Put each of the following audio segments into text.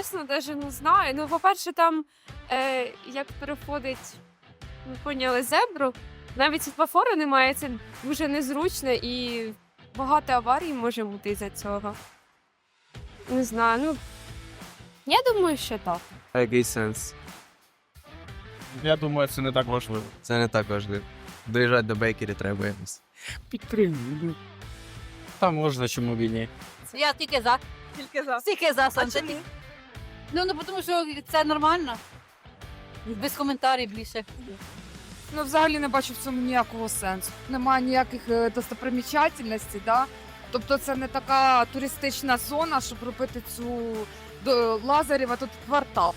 чесно, навіть не знаю. Ну, по-перше, там е, як переходить, ми поняли зебру, навіть світлофору немає, це дуже незручно і багато аварій може бути із-за цього. Не знаю, ну я думаю, що так. А який сенс? Я думаю, це не так важливо. Це не так важливо. Доїжджати до бейкері треба якось. Підтримую. Та можна, чому б і ні. Я тільки за. Тільки за. Тільки за сонце. Ну, ну, тому що це нормально. Без коментарів більше. Ну, взагалі не бачу в цьому ніякого сенсу. Немає ніяких е, достопримічательностей, да? Тобто це не така туристична зона, щоб робити цю до Лазарєва тут квартал.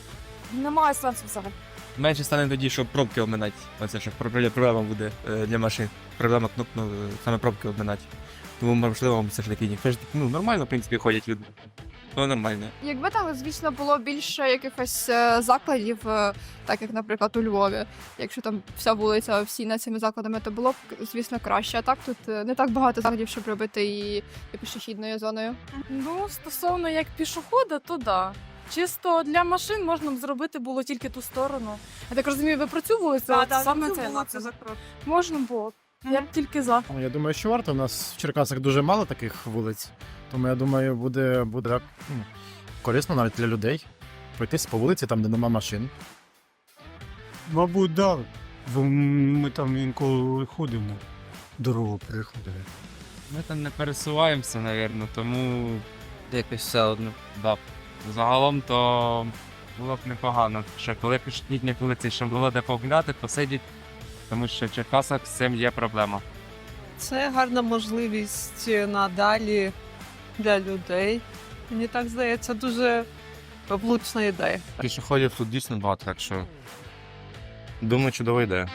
Немає сенсу взагалі. Менше стане тоді, що пробки обминати. Оце що проблема проблема буде е, для машин. Проблема кнопно саме пробки обминати. Тому можливо, все ж таки ні. Все ж таки, ну нормально, в принципі, ходять люди. Ну, нормально. Якби там, звісно, було більше якихось е, закладів, е, так як, наприклад, у Львові, якщо там вся вулиця всіна цими закладами, то було б, звісно, краще. А так тут е, не так багато закладів, щоб робити і, і пішохідною зоною. Ну, стосовно як пішохода, то да. Чисто для машин можна б зробити було тільки ту сторону. Я так розумію, ви про цю вулицю, от саме напрямок. Можна було. б. Я б тільки за. Я думаю, що варто. У нас в Черкасах дуже мало таких вулиць. Тому я думаю, буде, буде ну, корисно навіть для людей пройтись по вулиці, там, де нема машин. Мабуть, да. Ми там інколи ходимо, дорогу переходимо. Ми там не пересуваємося, напевно, тому Якось все одно. да. Загалом то було б непогано. Що коли пішохідні вулиці, щоб було де погуляти, посидіти, тому що в Черкасах з цим є проблема. Це гарна можливість надалі для людей. Мені так здається, дуже влучна ідея. Пішоходів тут дійсно багато, так що думаю, чудова ідея.